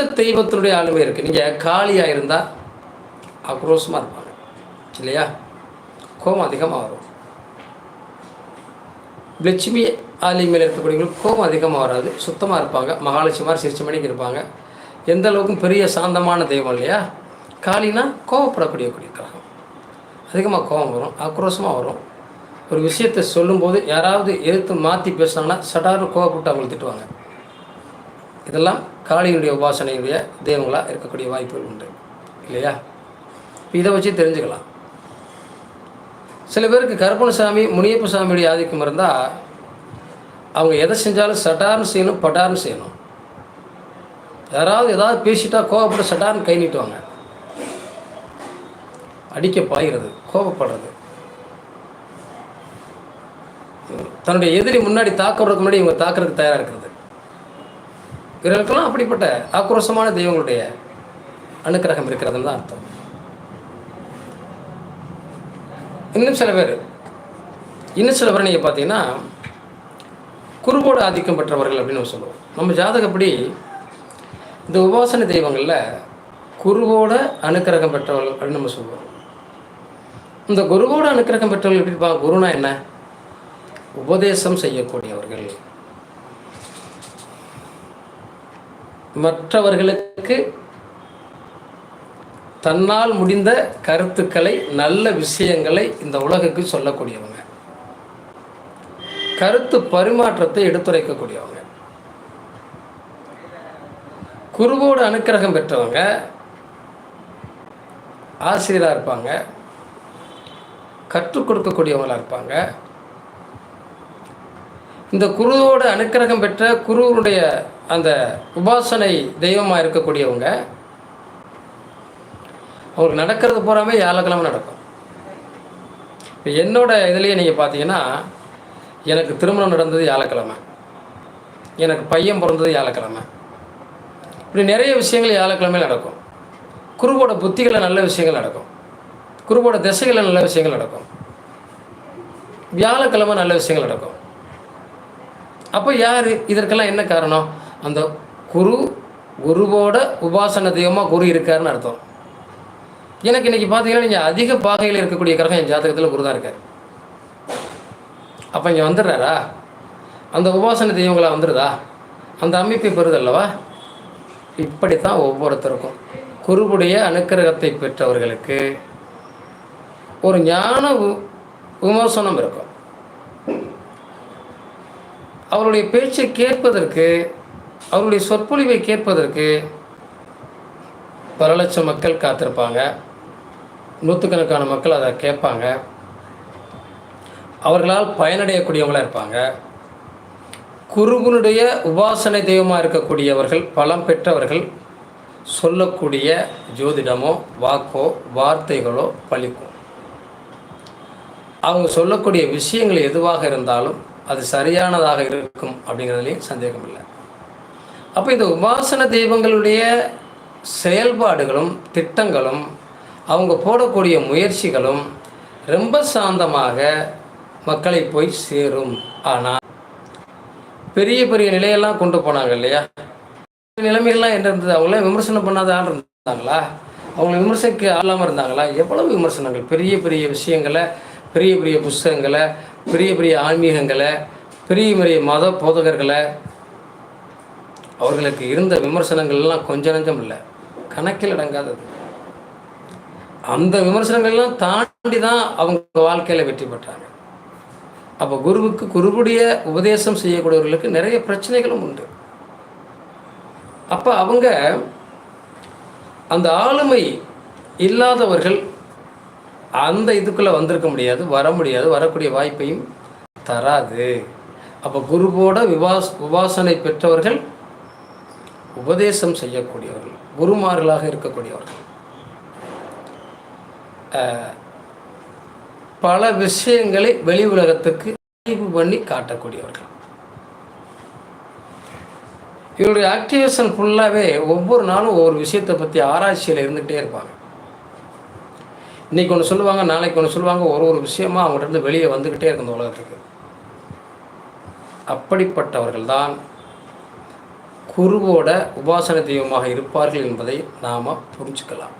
தெய்வத்தினுடைய ஆளுமை இருக்குது நீங்கள் காளியாக இருந்தால் ஆக்ரோஷமாக இருப்பாங்க. இல்லையா? கோபம் அதிகமாக வரும். லட்சுமி ஆலிமையில் இருக்கக்கூடியவங்களுக்கு கோபம் அதிகமாக வராது. சுத்தமாக இருப்பாங்க. மகாலட்சுமி மாதிரி சிரிச்ச மணிக்கு இருப்பாங்க. எந்த அளவுக்கும் பெரிய சாந்தமான தெய்வம் இல்லையா? காளினா கோவப்படக்கூடிய கூடிய கிரகம். அதிகமாக கோபம் வரும். ஆக்ரோஷமாக வரும். ஒரு விஷயத்தை சொல்லும்போது யாராவது எதிர்த்து மாற்றி பேசுனாங்கன்னா சடார்னு கோவப்பட்டு அவங்களை திட்டுவாங்க. இதெல்லாம் காளியினுடைய உபாசனையுடைய தெய்வங்களாக இருக்கக்கூடிய வாய்ப்புகள் உண்டு. இல்லையா? இதை வச்சு தெரிஞ்சுக்கலாம். சில பேருக்கு கருப்பணசாமி முனியப்ப சாமியுடைய ஆதிக்கம் இருந்தால் அவங்க எதை செஞ்சாலும் சட்டார்னு செய்யணும் பட்டார்னு செய்யணும். யாராவது ஏதாவது பேசிட்டா கோவப்பட்டு சட்டார்னு கை நீட்டுவாங்க. அடிக்க பாய்கிறது கோபப்படுறது தன்னுடைய எதிரி முன்னாடி தாக்கப்படுறதுக்கு முன்னாடி இவங்க தாக்குறதுக்கு தயாராக இருக்கிறது. இவர்களுக்கெல்லாம் அப்படிப்பட்ட ஆக்ரோஷமான தெய்வங்களுடைய அனுக்கிரகம் இருக்கிறதுன்னு தான் அர்த்தம். இன்னும் சில பேர் இன்னும் சில பேர் நீங்கள் பார்த்தீங்கன்னா குருவோட ஆதிக்கம் பெற்றவர்கள் அப்படின்னு நம்ம சொல்லுவோம். நம்ம ஜாதகப்படி இந்த உபாசன தெய்வங்களில் குருவோட அனுக்கிரகம் பெற்றவர்கள் அப்படின்னு நம்ம சொல்லுவோம். இந்த குருவோட அனுக்கிரகம் பெற்றவர்கள் எப்படி குருனா என்ன? உபதேசம் செய்யக்கூடியவர்கள். மற்றவர்களுக்கு தன்னால் முடிந்த கருத்துக்களை நல்ல விஷயங்களை இந்த உலகுக்கு சொல்லக்கூடியவங்க. கருத்து பரிமாற்றத்தை எடுத்துரைக்கக்கூடியவங்க. குருவோடு அனுக்கிரகம் பெற்றவங்க ஆசிரியராக இருப்பாங்க கற்றுக் கொடுக்கக்கூடியவங்களாக இருப்பாங்க. இந்த குருவோட அனுக்கிரகம் பெற்ற குருவனுடைய அந்த உபாசனை தெய்வமாக இருக்கக்கூடியவங்க அவங்களுக்கு நடக்கிறது பூராமே வியாழக்கிழமை நடக்கும். இப்போ என்னோட இதுலேயே நீங்கள் பார்த்தீங்கன்னா எனக்கு திருமணம் நடந்தது வியாழக்கிழமை. எனக்கு பையன் பிறந்தது வியாழக்கிழமை. இப்படி நிறைய விஷயங்கள் வியாழக்கிழமையில் நடக்கும். குருவோட புத்திகளில் நல்ல விஷயங்கள் நடக்கும். குருவோட திசைகளில் நல்ல விஷயங்கள் நடக்கும். வியாழக்கிழமை நல்ல விஷயங்கள் நடக்கும். அப்போ யார்? இதற்கெல்லாம் என்ன காரணம்? அந்த குரு குருவோட உபாசன தெய்வமாக குரு இருக்காருன்னு அர்த்தம். எனக்கு இன்னைக்கு பார்த்தீங்கன்னா நீங்கள் அதிக பாகையில் இருக்கக்கூடிய கிரகம் என் ஜாதகத்தில் குரு தான் இருக்கார். அப்போ இங்கே வந்துடுறாரா? அந்த உபாசன தெய்வங்களாக வந்துடுதா அந்த அமைப்பை பெறுதல்லவா இப்படித்தான் ஒவ்வொருத்தருக்கும். குருவுடைய அனுக்கிரகத்தை பெற்றவர்களுக்கு ஒரு ஞான விமர்சனம் இருக்கும். அவருடைய பேச்சை கேட்பதற்கு அவருடைய சொற்பொழிவை கேட்பதற்கு பல லட்சம் மக்கள் காத்திருப்பாங்க. நூற்றுக்கணக்கான மக்கள் அதை கேட்பாங்க. அவர்களால் பயனடையக்கூடியவங்களாக இருப்பாங்க. குருகுனுடைய உபாசனை தெய்வமாக இருக்கக்கூடியவர்கள் பலம் பெற்றவர்கள் சொல்லக்கூடிய ஜோதிடமோ வாக்கோ வார்த்தைகளோ பழிக்கும். அவங்க சொல்லக்கூடிய விஷயங்கள் எதுவாக இருந்தாலும் அது சரியானதாக இருக்கும் அப்படிங்கிறதுலையும் சந்தேகம் இல்லை அப்போ இந்த உபாசன தெய்வங்களுடைய செயல்பாடுகளும் திட்டங்களும் அவங்க போடக்கூடிய முயற்சிகளும் ரொம்ப சாந்தமாக மக்களை போய் சேரும். ஆனால் பெரிய பெரிய நிலையெல்லாம் கொண்டு போனாங்க இல்லையா? நிலைமையெல்லாம் என்ன இருந்தது? அவங்களாம் விமர்சனம் பண்ணாத ஆள் இருந்தாங்களா? அவங்களை விமர்சனிக்க ஆளாமல் இருந்தாங்களா? எவ்வளவு விமர்சனங்கள்? பெரிய பெரிய விஷயங்களை பெரிய பெரிய புஸ்தகங்களை பெரிய பெரிய ஆன்மீகங்களை பெரிய பெரிய மத போதகர்களை அவர்களுக்கு இருந்த விமர்சனங்கள்லாம் கொஞ்ச நஞ்சம் இல்லை. கணக்கில் அடங்காதது. அந்த விமர்சனங்கள்லாம் தாண்டி தான் அவங்க வாழ்க்கையில் வெற்றி பெற்றாங்க. அப்போ குருவுக்கு குருவுடைய உபதேசம் செய்யக்கூடியவர்களுக்கு நிறைய பிரச்சனைகளும் உண்டு. அப்போ அவங்க அந்த ஆளுமை இல்லாதவர்கள் அந்த இதுக்குள்ளே வந்திருக்க முடியாது வர முடியாது வரக்கூடிய வாய்ப்பையும் தராது. அப்போ குருவோட விவாஸ் உபாசனை பெற்றவர்கள் உபதேசம் செய்யக்கூடியவர்கள் குருமார்களாக இருக்கக்கூடியவர்கள். பல விஷயங்களை வெளி உலகத்துக்கு அறிவு பண்ணி காட்டக்கூடியவர்கள். இவருடைய ஆக்டிவேஷன் ஃபுல்லாகவே ஒவ்வொரு நாளும் ஒவ்வொரு விஷயத்தை பற்றி ஆராய்ச்சியில் இருந்துகிட்டே இருப்பாங்க. இன்னைக்கு ஒன்று சொல்லுவாங்க நாளைக்கு ஒன்று சொல்லுவாங்க ஒரு ஒரு விஷயமா அவங்கள்ட்ட இருந்து வெளியே வந்துக்கிட்டே இருக்கும் இந்த உலகத்துக்கு. அப்படிப்பட்டவர்கள் தான் குருவோட உபாசன தெய்வமாக இருப்பார்கள் என்பதை நாம் புரிஞ்சுக்கலாம்.